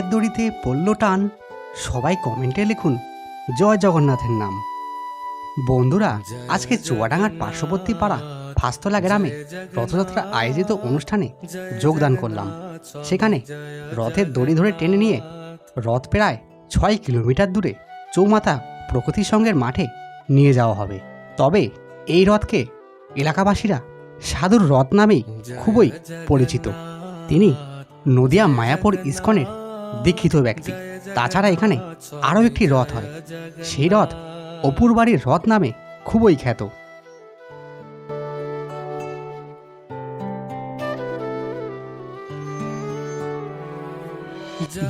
রথের দড়িতে পড়ল টান। সবাই কমেন্টে লিখুন, জয় জগন্নাথের নাম। বন্ধুরা, আজকে চুয়াডাঙ্গার পার্শ্ববর্তী পাড়া ফাস্তলা গ্রামে রথযাত্রা আয়োজিত অনুষ্ঠানে যোগদান করলাম। সেখানে রথের দড়ি ধরে টেনে নিয়ে রথ প্রায় ছয় কিলোমিটার দূরে চৌমাথা প্রকৃতি সঙ্গের মাঠে নিয়ে যাওয়া হবে। তবে এই রথকে এলাকাবাসীরা সাধুর রথ নামেই খুবই পরিচিত। তিনি নদিয়া মায়াপুর ইস্কনের দীক্ষিত ব্যক্তি। তাছাড়া এখানে আরও একটি রথ হয়। সেই রথ অপুর বাড়ির রথ নামে খুবই খ্যাত।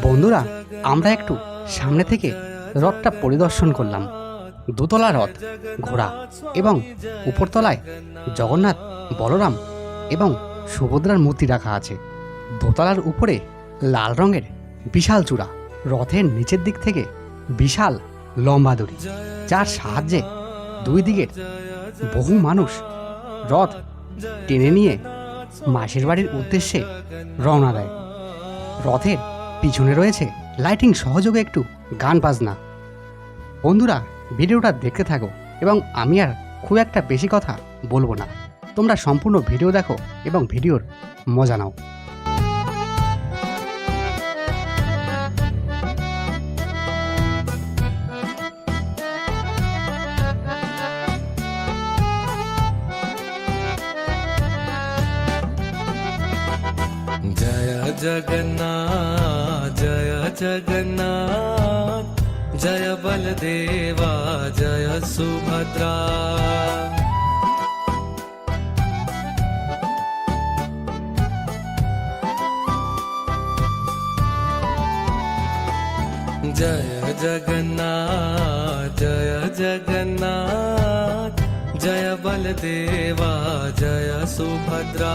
বন্ধুরা, আমরা একটু সামনে থেকে রথটা পরিদর্শন করলাম। দোতলা রথ, ঘোড়া এবং উপরতলায় জগন্নাথ, বলরাম এবং সুভদ্রার মূর্তি রাখা আছে। দোতলার উপরে লাল রঙের বিশাল চূড়া, রথের নিচের দিক থেকে বিশাল লম্বা দড়ি, যার সাহায্যে দুই দিকের বহু মানুষ রথ টেনে নিয়ে মাসির বাড়ির উদ্দেশ্যে রওনা দেয়। রথের পিছনে রয়েছে লাইটিং সহযোগে একটু গান বাজনা। বন্ধুরা, ভিডিওটা দেখতে থাকো এবং আমি আর খুব একটা বেশি কথা বলব না। তোমরা সম্পূর্ণ ভিডিও দেখো এবং ভিডিওর মজা নাও। जगन्ना जय जगन्नाथ, जय बलदेवा, जय सुभद्रा। जय जगन्ना जय जगन्नाथ, जय बलदेवा, जय सुभद्रा।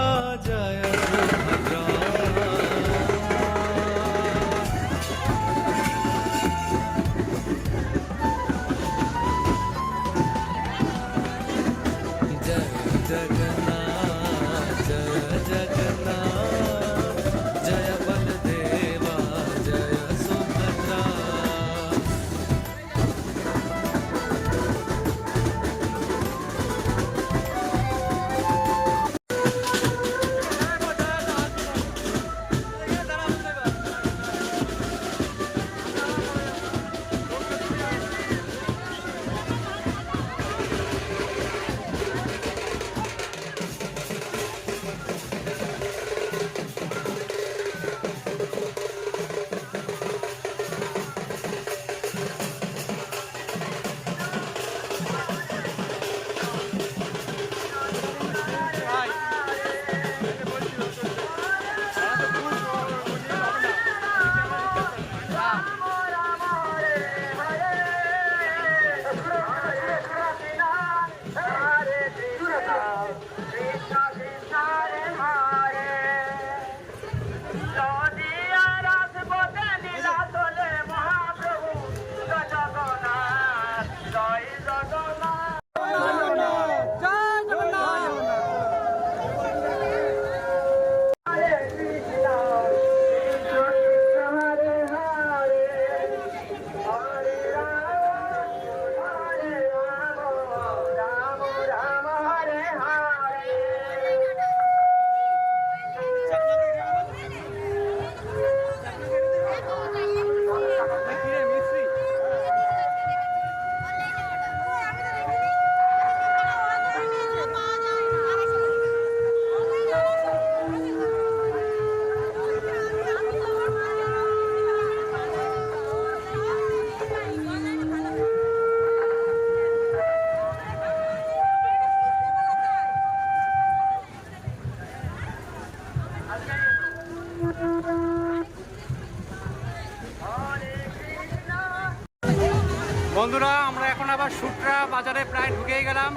বাজারে প্রায় ঢুকেই গেলাম।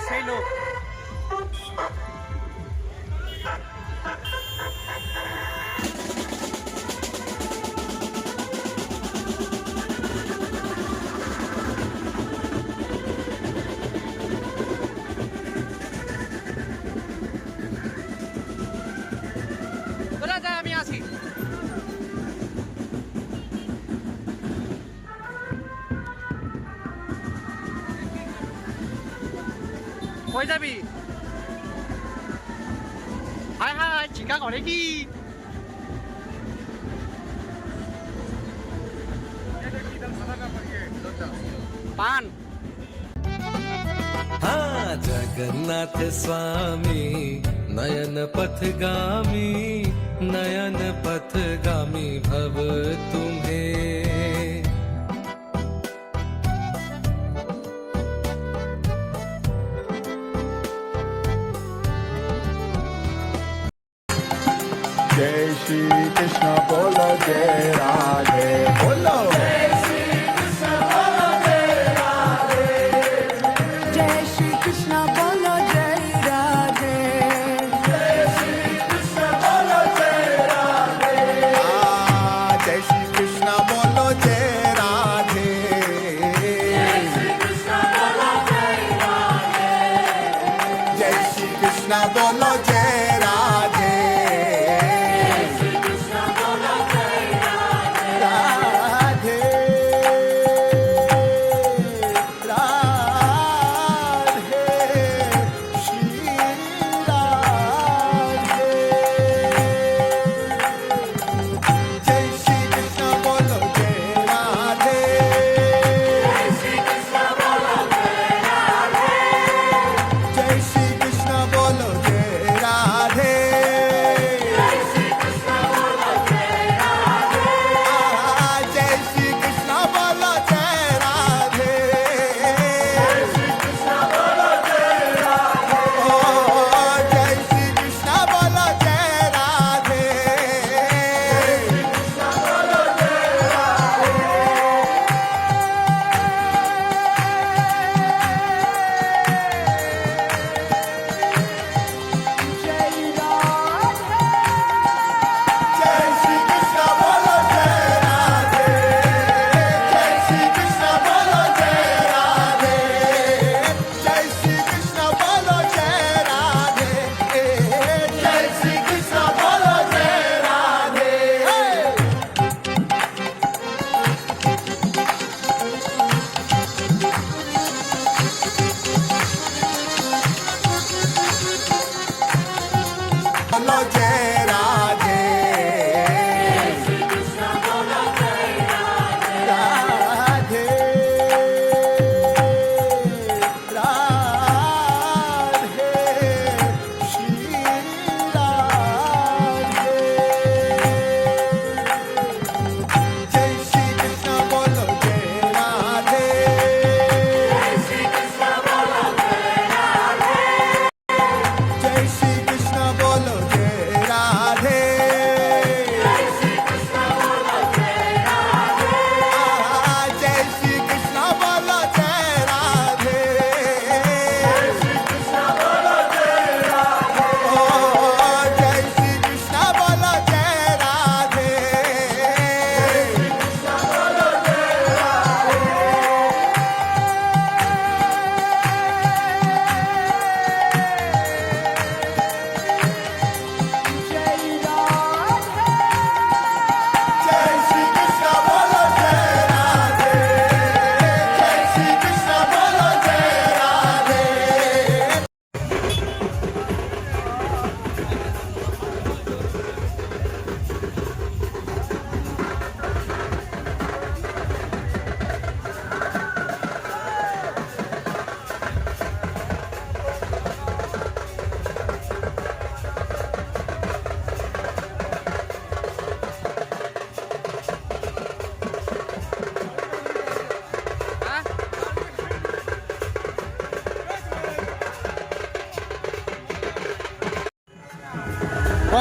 সেই লোক কই যাবি হাই হাই চিকা করে কি পান हाँ जगन्नाथ स्वामी नयन पथगामी नयन पथगामी भव तुम्हें কৃষ্ণ বল জয় রাম।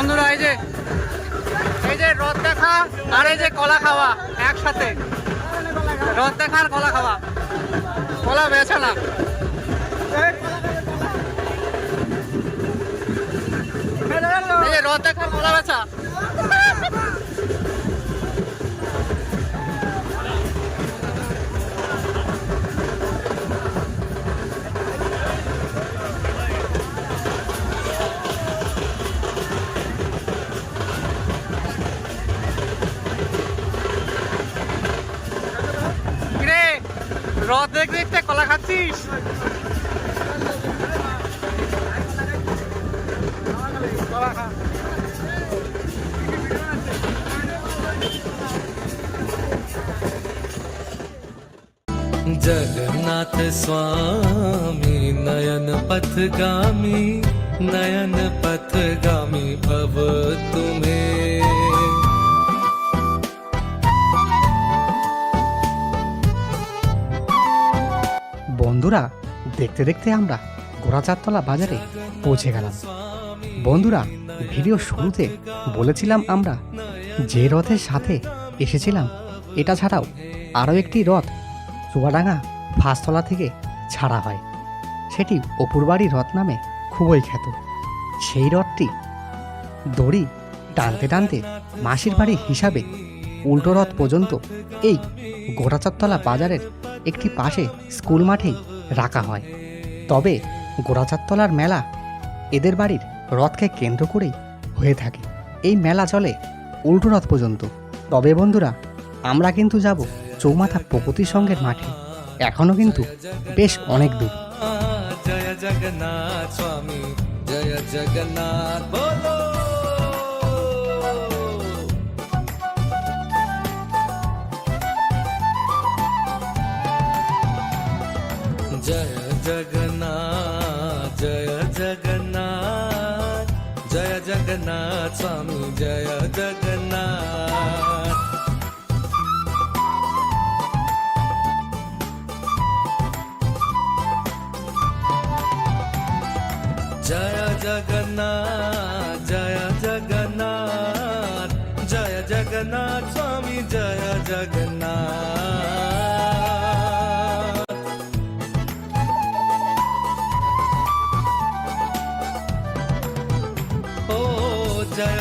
বন্ধুরা, এই যে এই যে রথ দেখা আর এই যে কলা খাওয়া একসাথে। রদ দেখা আর কলা খাওয়া। কলা বেছে না। এই যে রথ দেখা কলা বেচা जगन्नाथ स्वामी नयन पथगामी नयन বন্ধুরা, দেখতে দেখতে আমরা গোড়াচারতলা বাজারে পৌঁছে গেলাম। বন্ধুরা, ভিডিও শুরুতে বলেছিলাম আমরা যে রথের সাথে এসেছিলাম, এটা ছাড়াও আরও একটি রথ চুয়াডাঙ্গা ফাঁসতলা থেকে ছাড়া হয়। সেটি অপূর্বাড়ি রথ নামে খুবই খ্যাত। সেই রথটি দড়ি টানতে টানতে মাসির বাড়ি হিসাবে উল্টো রথ পর্যন্ত এই গোড়াচারতলা বাজারের একটি পাশে স্কুল মাঠেই রাখা হয়। তবে গোড়াচাতলার মেলা এদের বাড়ির রথকে কেন্দ্র করেই হয়ে থাকে। এই মেলা চলে উল্টো রথ পর্যন্ত। তবে বন্ধুরা, আমরা কিন্তু যাব চৌমাথা প্রকৃতির সঙ্গের মাঠে। এখনও কিন্তু বেশ অনেক দূর। জয় জগন্নাথ স্বামী, জয় জগন্নাথ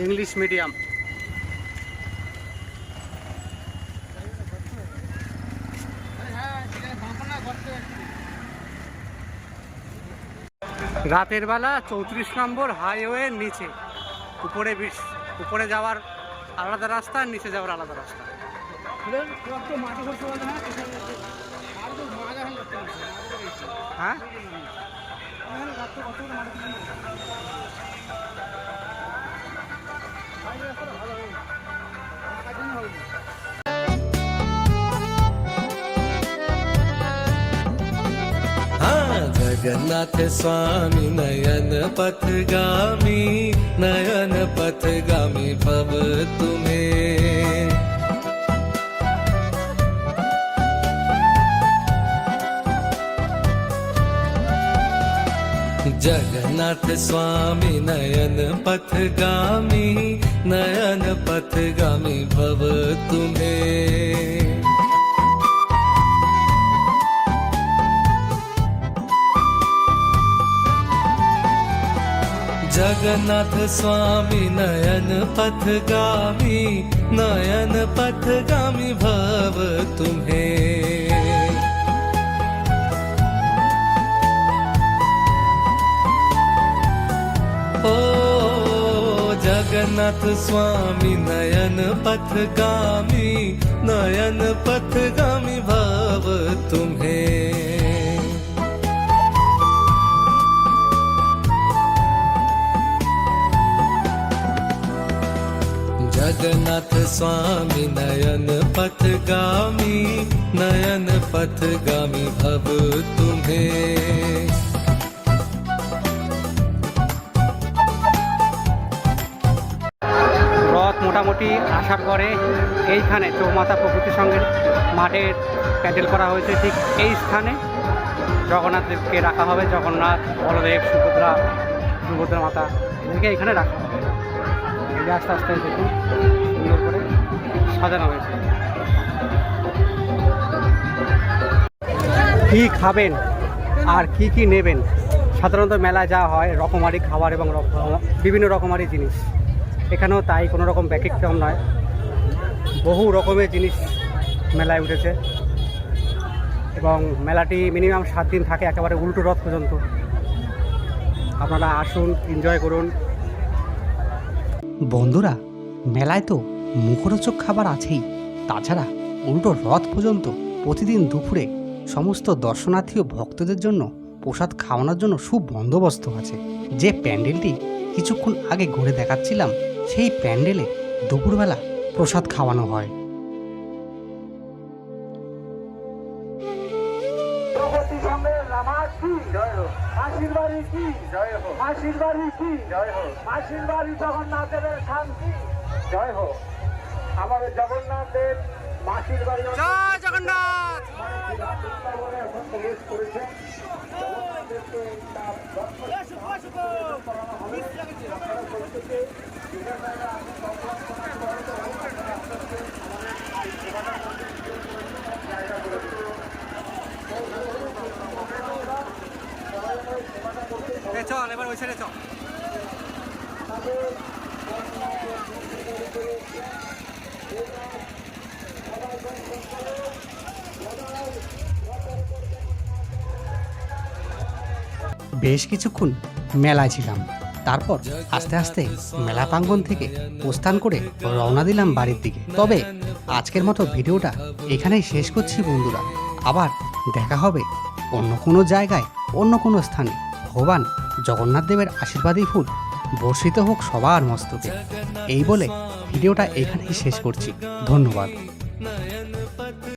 ইংলিশ মিডিয়াম। রাতের বেলা চৌত্রিশ নম্বর হাইওয়ের নিচে। উপরে বিশ- উপরে যাওয়ার আলাদা রাস্তা আর নিচে যাওয়ার আলাদা রাস্তা। হ্যাঁ? जगन्नाथ स्वामी नयन पथगामी नयन पथगामी भव जगन्नाथ स्वामी नयन पथगामी नयन पथगामी भव तुम्हें जगन्नाथ स्वामी नयन पथगामी नयन पथगामी भव तुम्हें। ओ जगन्नाथ स्वामी नयन पथगामी नयन पथगामी भव तुम्हें जगन्नाथ स्वामी नयन पथगामी नयन पथगामी भव तुम्हें রথ মোটামুটি আসার পরে এইখানে চৌমাথা প্রকৃতি সঙ্গের মাঠের প্যান্ডেল করা হয়েছে ঠিক এই স্থানে জগন্নাথদেবকে রাখা হবে জগন্নাথ বলদেব সুভদ্রা সুভদ্রা মাতা এদেরকে এখানে রাখা হবে এই যে আস্তে আস্তে দেখুন সুন্দর করে সাজানো হয়েছে। কী খাবেন আর কি কি নেবেন? সাধারণত মেলায় যা হয় রকমারি খাবার এবং বিভিন্ন রকমারি জিনিস। এখানেও তাই, কোনো রকম ব্যতিক্রম নয়। বহু রকমের জিনিস মেলায় উঠেছে। এবং মেলাটি মিনিমাম সাত দিন থাকে, একেবারে উল্টো রথ পর্যন্ত। আপনারা আসুন এনজয় করুন। বন্ধুরা, মেলায় তো মুখরোচক খাবার আছেই। তাছাড়া উল্টো রথ পর্যন্ত প্রতিদিন দুপুরে সমস্ত দর্শনার্থী ও ভক্তদের জন্য প্রসাদ খাওয়ানোর জন্য সুবন্দোবস্ত আছে। যে প্যান্ডেলটি কিছুক্ষণ আগে ঘুরে দেখাচ্ছিলাম, সেই প্যান্ডেলে দুপুরবেলা প্রসাদ খাওয়ানো হয়। মাসির বাড়ি কি? জয় হোক। মাসির বাড়ি কি? জয় হোক। মাসির বাড়ি জগন্নাথের শান্তি? জয় হোক। আমাদের জগন্নাথের মাসির বাড়ি জয় জগন্নাথ! এখন প্রবেশ করেছে জগন্নাথদেরকে তার দর্শন করানো হবে। আপনারা প্রত্যেকে যেখানে আমি দর্শন করাতে পারব, আপনারা আস্তে আস্তে আমাদের এই সেবাটা করতে জায়গা করে দিন। এ চল এবার ওই ছেড়ে চল। বেশ কিছুক্ষণ মেলায় ছিলাম। তারপর আস্তে আস্তে মেলা প্রাঙ্গণ থেকে প্রস্থান করে রওনা দিলাম বাড়ির দিকে। তবে আজকের মতো ভিডিওটা এখানেই শেষ করছি বন্ধুরা। আবার দেখা হবে অন্য কোনো জায়গায়, অন্য কোনো স্থানে। ভগবান জগন্নাথ দেবের আশীর্বাদী ফুল বর্ষিত হোক সবার মস্তকে। এই বলে ভিডিওটা এখানেই শেষ করছি। ধন্যবাদ।